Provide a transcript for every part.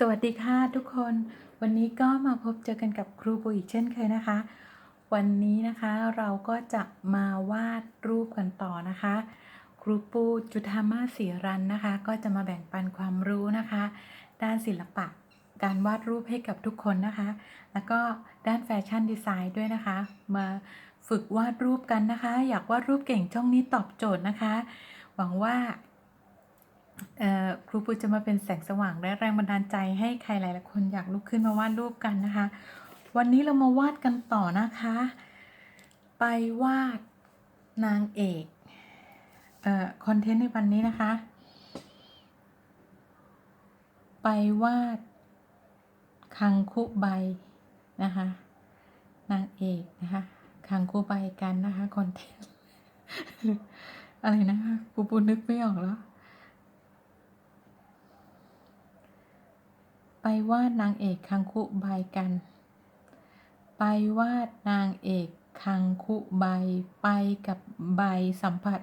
สวัสดีค่ะทุกคนวันนี้ก็มาพบเจอกันกับครูปูอีกเช่นเคยนะคะ วันนี้นะคะเราก็จะมาวาดรูปกันต่อนะคะ ครูปูจุธามาศีรันนะคะ ก็จะมาแบ่งปันความรู้นะคะ ด้านศิลปะการวาดรูปให้กับทุกคนนะคะ แล้วก็ด้านแฟชั่นดีไซน์ด้วยนะคะ มาฝึกวาดรูปกันนะคะ อยากวาดรูปเก่งช่องนี้ตอบโจทย์นะคะ หวังว่า ครูปูจะมาเป็นแสงสว่างและแรงบันดาลใจให้ใครหลายๆคนอยากลุกขึ้นมาวาดรูปกันนะคะ วันนี้เรามาวาดกันต่อนะคะ ไปวาดนางเอกเอ่อคอนเทนต์ในวันนี้นะคะ ไปวาดคังคุใบนะคะ นางเอกนะคะคังคุใบกันนะคะคอนเทนต์อะไรนะคะปูปูนึกไม่ออกแล้ว ไปวาดนางเอกคังคุใบกัน ไปวาดนางเอกคังคุใบ ไปกับใบสัมผัส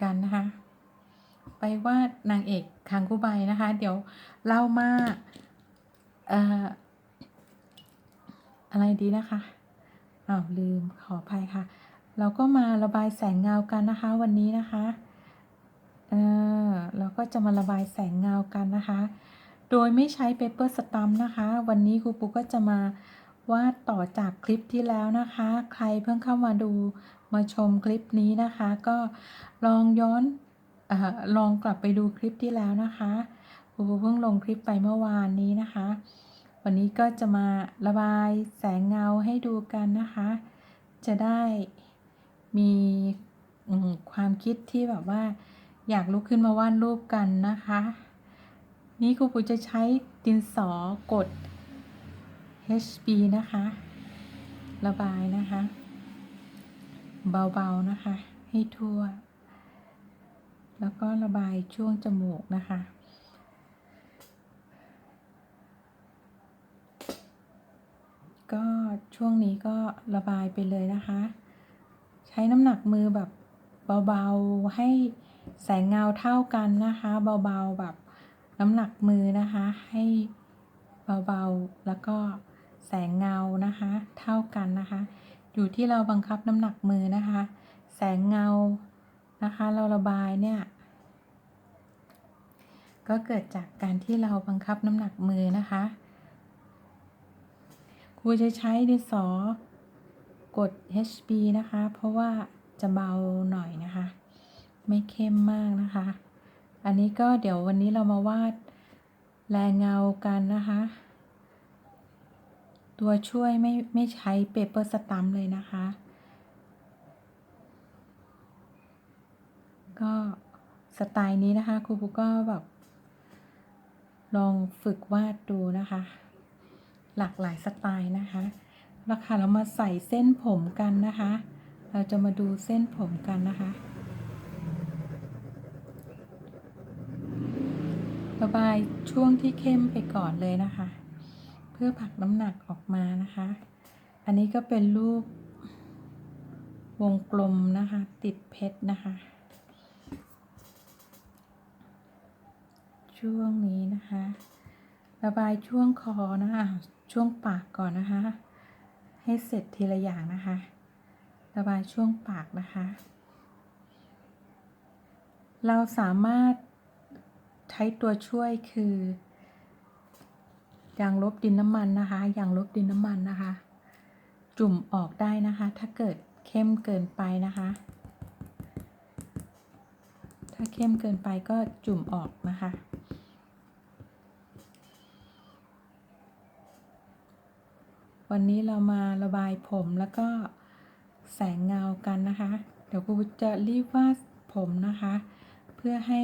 กันนะคะ ไปวาดนางเอกคังคุใบนะคะ เดี๋ยวเรามาเอ่ออะไรดีนะคะอ้าวลืมขออภัยค่ะ เราก็มาระบายแสงเงากันนะคะ วันนี้นะคะ เออเราก็จะมาระบายแสงเงากันนะคะ โดยไม่ใช้เปเปอร์สตัมนะคะ วันนี้ครูปูก็จะมาวาดต่อจากคลิปที่แล้วนะคะ ใครเพิ่งเข้ามาดูมาชมคลิปนี้นะคะ ก็ลองย้อนอลองกลับไปดูคลิปที่แล้วนะคะครูปูเพิ่งลงคลิปไปเมื่อวานนี้นะคะ วันนี้ก็จะมาระบายแสงเงาให้ดูกันนะคะ จะได้มีความคิดที่แบบว่า อยากลุกขึ้นมาวาดรูปกันนะคะ นี่ครูปูจะใช้ดินสอกด HB นะคะ ระบายนะคะ เบาๆนะคะ ให้ทั่ว แล้วก็ระบายช่วงจมูกนะคะก็ช่วงนี้ก็ระบายไปเลยนะคะ ใช้น้ำหนักมือแบบเบาๆให้แสงเงาเท่ากันนะคะ เบาๆแบบ น้ำหนักมือนะคะ ให้เบาๆ แล้วก็แสงเงานะคะ เท่ากันนะคะ อยู่ที่เราบังคับน้ำหนักมือนะคะ แสงเงานะคะ เราระบายเนี่ย ก็เกิดจากการที่เราบังคับน้ำหนักมือนะคะครูจะใช้ดินสอกด HB นะคะ เพราะว่าจะเบาหน่อยนะคะ ไม่เข้มมากนะคะ อันนี้ก็เดี๋ยววันนี้เรามาวาดแรงเงากันนะคะ ตัวช่วยไม่ไม่ใช้เปเปอร์สตัมเลยนะคะ ก็สไตล์นี้นะคะครูปูก็แบบลองฝึกวาดดูนะคะ หลากหลายสไตล์นะคะแล้วค่ะเรามาใส่เส้นผมกันนะคะ เราจะมาดูเส้นผมกันนะคะ ระบายช่วงที่เข้มไปก่อนเลยนะคะ เพื่อผลักน้ำหนักออกมานะคะ อันนี้ก็เป็นรูปวงกลมนะคะ ติดเพชรนะคะ ช่วงนี้นะคะ ระบายช่วงคอนะคะ ช่วงปากก่อนนะคะ ให้เสร็จทีละอย่างนะคะ ระบายช่วงปากนะคะ เราสามารถ ใช้ตัวช่วยคือยางลบดินน้ำมันนะคะยางลบดินน้ำมันนะคะ จุ่มออกได้นะคะ ถ้าเกิดเข้มเกินไปนะคะ ถ้าเข้มเกินไปก็จุ่มออกนะคะวันนี้เรามาระบายผมแล้วก็แสงเงากันนะคะ เดี๋ยวครูจะรีบวาดผมนะคะ เพื่อให้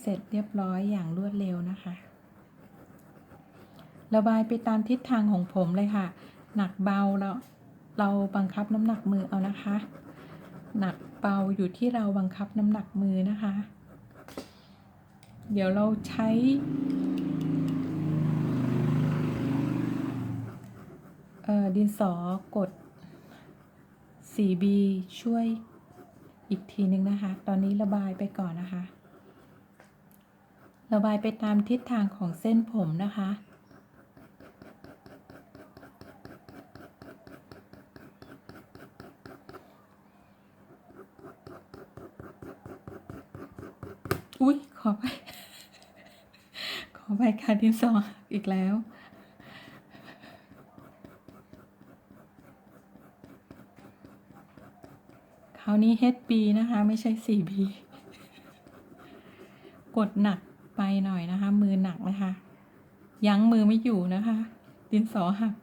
เสร็จเรียบร้อยอย่างรวดเร็วนะคะ ระบายไปตามทิศทางของผมเลยค่ะ หนักเบาเราเราบังคับน้ำหนักมือเอานะคะ หนักเบาอยู่ที่เราบังคับน้ำหนักมือนะคะ เดี๋ยวเราใช้ ดินสอกด 4B ช่วยอีกทีนึงนะคะ ตอนนี้ระบายไปก่อนนะคะ ระบายไปตามทิศทางของเส้นผมนะคะ อุ๊ย ขอไป ขอไปค่ะดินสออีกแล้วคราวนี้ HB นะคะ ไม่ใช่ 4B กดหนัก ไปหน่อยนะคะ มือหนักนะคะ ยั้งมือไม่อยู่นะคะ ดินสอหัก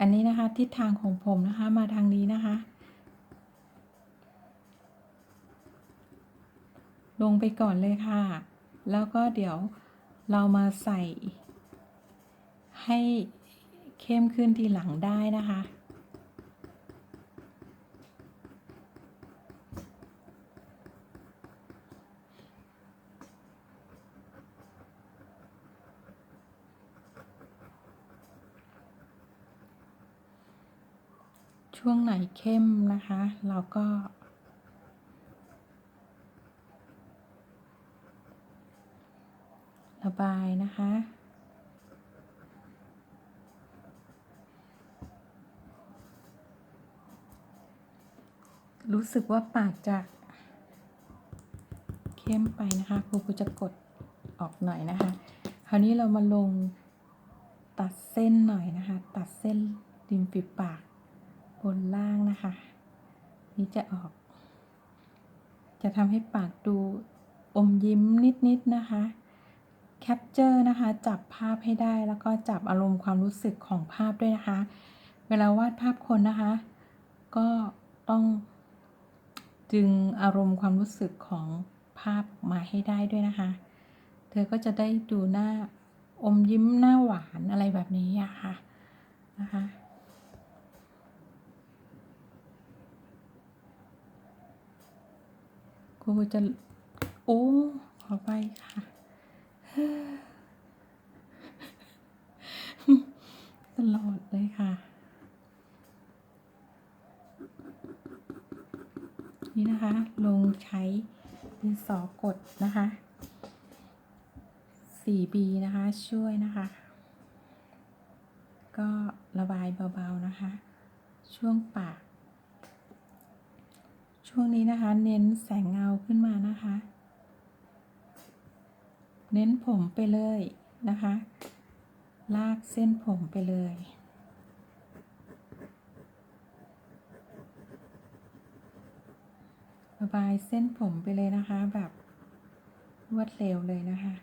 อันนี้นะคะ ทิศทางของผมนะคะ มาทางนี้นะคะ ลงไปก่อนเลยค่ะ แล้วก็เดี๋ยวเรามาใส่ให้เข้มขึ้นทีหลังได้นะคะ ช่วงไหนเข้มนะคะ เราก็ระบายนะคะ รู้สึกว่าปากจะเข้มไปนะคะครูครูจะกดออกหน่อยนะคะ คราวนี้เรามาลงตัดเส้นหน่อยนะคะ ตัดเส้นริมฝีปาก บนล่างนะคะ นี่จะออก จะทำให้ปากดูอมยิ้มนิดๆนะคะแคปเจอร์นะคะ จับภาพให้ได้แล้วก็จับอารมณ์ความรู้สึกของภาพด้วยนะคะ เวลาวาดภาพคนนะคะ ก็ต้องดึงอารมณ์ความรู้สึกของภาพมาให้ได้ด้วยนะคะ เธอก็จะได้ดูหน้าอมยิ้มหน้าหวานอะไรแบบนี้อะค่ะนะคะ ครูจะโอ้ขอไปค่ะตลอดเลยค่ะ นี่นะคะ ลงใช้ดินสอกดนะคะ 4B นะคะ ช่วยนะคะ ก็ระบายเบาๆนะคะ ช่วงปาก ช่วงนี้นะคะ เน้นแสงเงาขึ้นมานะคะ เน้นผมไปเลยนะคะ ลากเส้นผมไปเลยระบายเส้นผมไปเลยนะคะ แบบรวดเร็วเลยนะคะ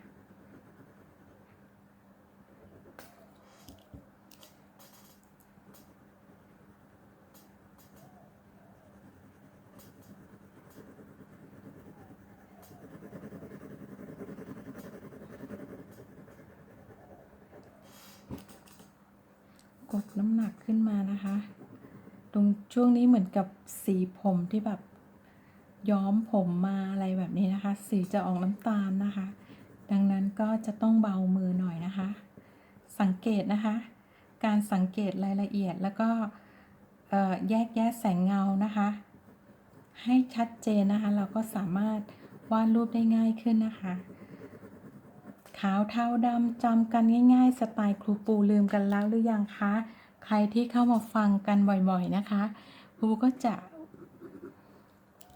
น้ำหนักขึ้นมานะคะ ตรงช่วงนี้เหมือนกับสีผมที่แบบย้อมผมมาอะไรแบบนี้นะคะ สีจะออกน้ำตาลนะคะ ดังนั้นก็จะต้องเบามือหน่อยนะคะ สังเกตนะคะ การสังเกตรายละเอียดแล้วก็แยกแยะแสงเงานะคะ ให้ชัดเจนนะคะ เราก็สามารถวาดรูปได้ง่ายขึ้นนะคะ ขาวเทาดำจำกันง่าย ๆ สไตล์ครูปูลืมกันแล้วหรือยังคะ ใครที่เข้ามาฟังกันบ่อยๆนะคะครูก็จะ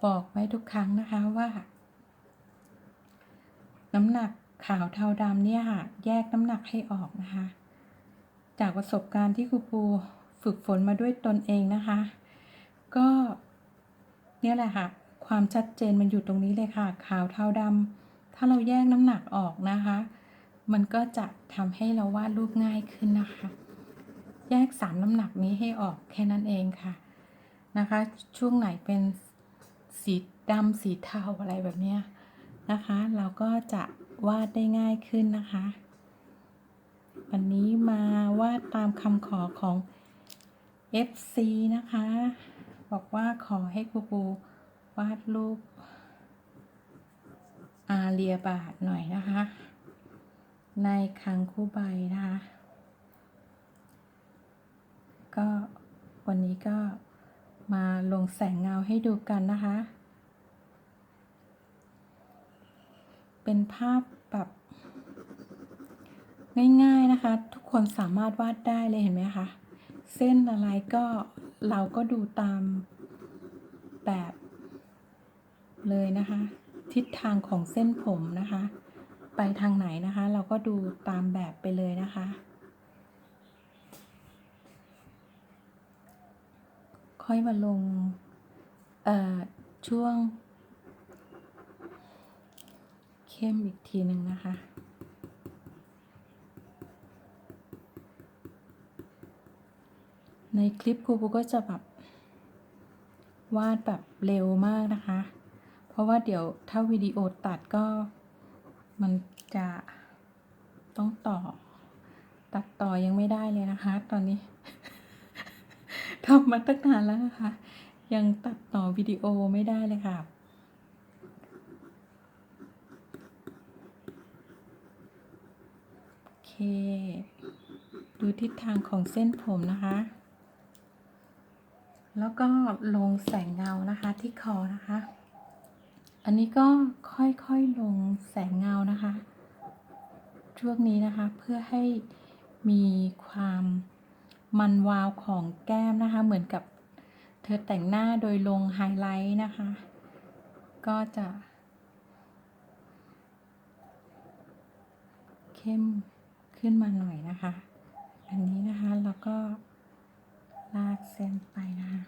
บอกไว้ทุกครั้งนะคะว่า น้ำหนักขาวเทาดำเนี่ยค่ะแยกน้ำหนักให้ออกนะคะ จากประสบการณ์ที่ครูปูฝึกฝนมาด้วยตนเองนะคะ ก็เนี่ยแหละค่ะ ความชัดเจนมันอยู่ตรงนี้เลยค่ะ ขาวเทาดำถ้าเราแยกน้ำหนักออกนะคะ มันก็จะทำให้เราวาดรูปง่ายขึ้นนะคะ แยกสามน้ำหนักนี้ให้ออกแค่นั้นเองค่ะนะคะ ช่วงไหนเป็นสีดำสีเทาอะไรแบบนี้นะคะ เราก็จะวาดได้ง่ายขึ้นนะคะ วันนี้มาวาดตามคำขอของ FC นะคะ บอกว่าขอให้ครูปูวาดรูปอาเรียบาทหน่อยนะคะ ในคังคู่ใบนะคะ ก็วันนี้ก็มาลงแสงเงาให้ดูกันนะคะ เป็นภาพแบบง่ายๆนะคะ ทุกคนสามารถวาดได้เลยเห็นไหมคะ เส้นอะไรก็เราก็ดูตามแบบเลยนะคะ ทิศทางของเส้นผมนะคะ ไปทางไหนนะคะ เราก็ดูตามแบบไปเลยนะคะ ค่อยมาลงเอ่อช่วง เข้มอีกทีหนึ่งนะคะ ในคลิปครูปูก็จะแบบวาดแบบเร็วมากนะคะ เพราะว่าเดี๋ยวถ้าวิดีโอตัดก็มันจะต้องต่อ ตัดต่อยังไม่ได้เลยนะคะ ตอนนี้ ทำมาตั้งนานแล้วนะคะ ยังตัดต่อวิดีโอไม่ได้เลยค่ะ โอเค ดูทิศทางของเส้นผมนะคะ แล้วก็ลงแสงเงานะคะที่คอนะคะ อันนี้ก็ค่อยๆลงแสงเงานะคะ ช่วงนี้นะคะเพื่อให้มีความ มันวาวของแก้มนะคะ เหมือนกับเธอแต่งหน้าโดยลงไฮไลท์นะคะ ก็จะ เข้มขึ้นมาหน่อยนะคะ อันนี้นะคะแล้วก็ลากเส้นไปนะคะ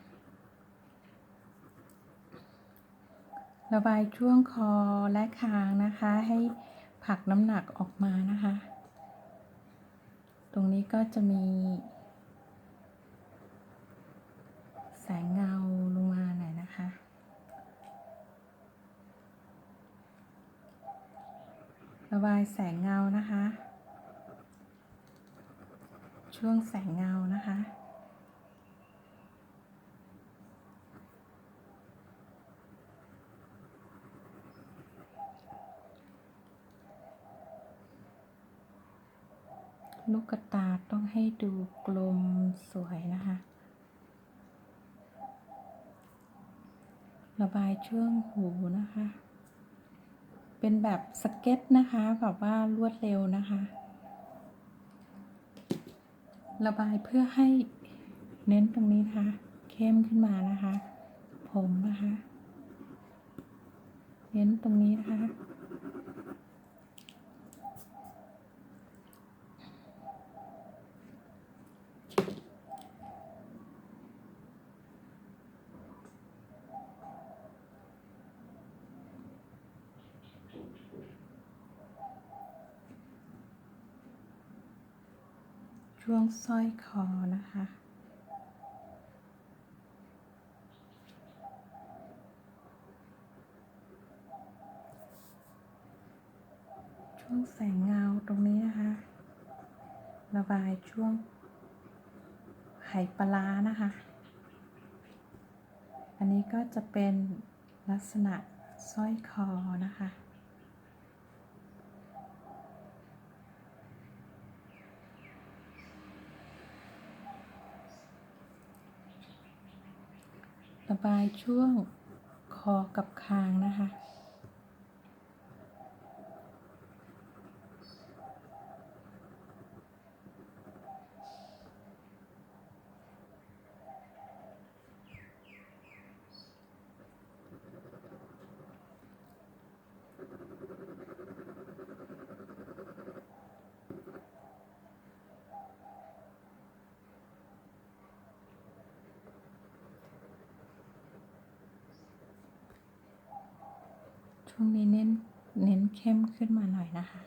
ระบายช่วงคอและคางนะคะ ให้ผลักน้ำหนักออกมานะคะ ตรงนี้ก็จะมี แสงเงาลงมาหน่อยนะคะ ระบายแสงเงานะคะ ช่วงแสงเงานะคะ ลูกตาต้องให้ดูกลมสวยนะคะ ระบายช่วงหูนะคะ เป็นแบบสเก็ตนะคะแบบว่ารวดเร็วนะคะ ระบายเพื่อให้เน้นตรงนี้นะคะ เข้มขึ้นมานะคะ ผมนะคะ เน้นตรงนี้นะคะ สร้อยคอนะคะ ช่วงแสงเงาตรงนี้นะคะ ระบายช่วงไหปลาร้านะคะ อันนี้ก็จะเป็นลักษณะสร้อยคอนะคะ บายช่วงคอกับคางนะคะ ช่วงนี้เน้น เข้มขึ้นมาหน่อยนะคะ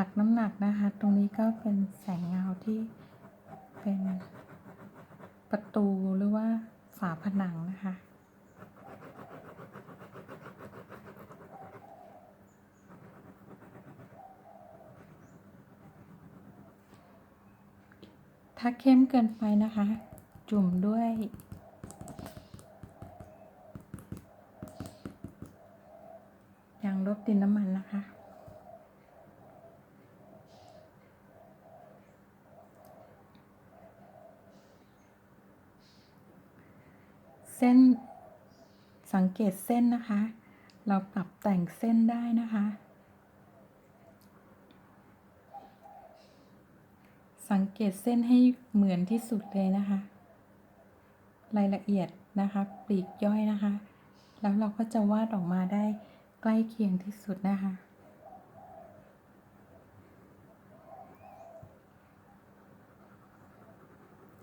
ผลักน้ำหนักนะคะ ตรงนี้ก็เป็นแสงเงาที่เป็นประตูหรือว่าฝาผนังนะคะ ถ้าเข้มเกินไปนะคะ จุ่มด้วยยางลบดินน้ำมันนะคะ เส้นสังเกตเส้นนะคะ เราปรับแต่งเส้นได้นะคะ สังเกตเส้นให้เหมือนที่สุดเลยนะคะ รายละเอียดนะคะปลีกย่อยนะคะ แล้วเราก็จะวาดออกมาได้ใกล้เคียงที่สุดนะคะ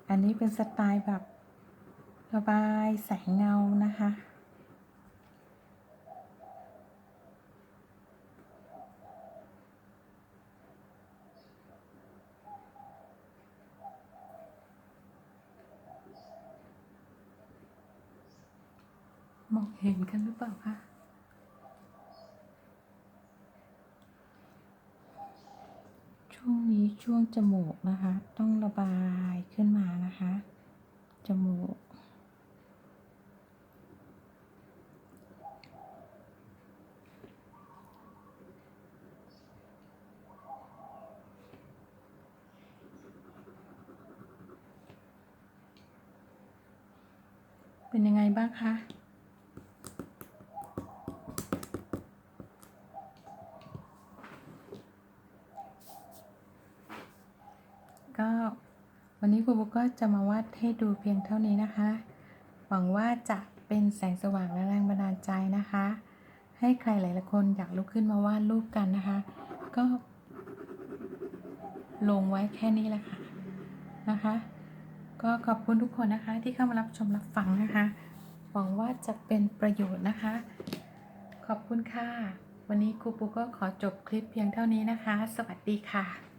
อันนี้เป็นสไตล์แบบ ระบายแสงเงานะคะ มองเห็นกันหรือเปล่าคะช่วงนี้ช่วงจมูกนะคะ ต้องระบายขึ้นมานะคะ จมูก เป็นยังไง บ้างคะ ก็วันนี้ครูบุ๊กก็จะมาวาดให้ดูเพียงเท่านี้นะคะ หวังว่าจะเป็นแสงสว่างและแรงบันดาลใจนะคะ ให้ใครหลายๆคนอยากลุกขึ้นมาวาดรูปกันนะคะ ก็ ลงไว้แค่นี้แหละค่ะนะคะ ก็ขอบคุณทุกคนนะคะที่เข้ามารับชมรับฟังนะคะ หวังว่าจะเป็นประโยชน์นะคะ ขอบคุณค่ะ วันนี้ครูปูก็ขอจบคลิปเพียงเท่านี้นะคะ สวัสดีค่ะ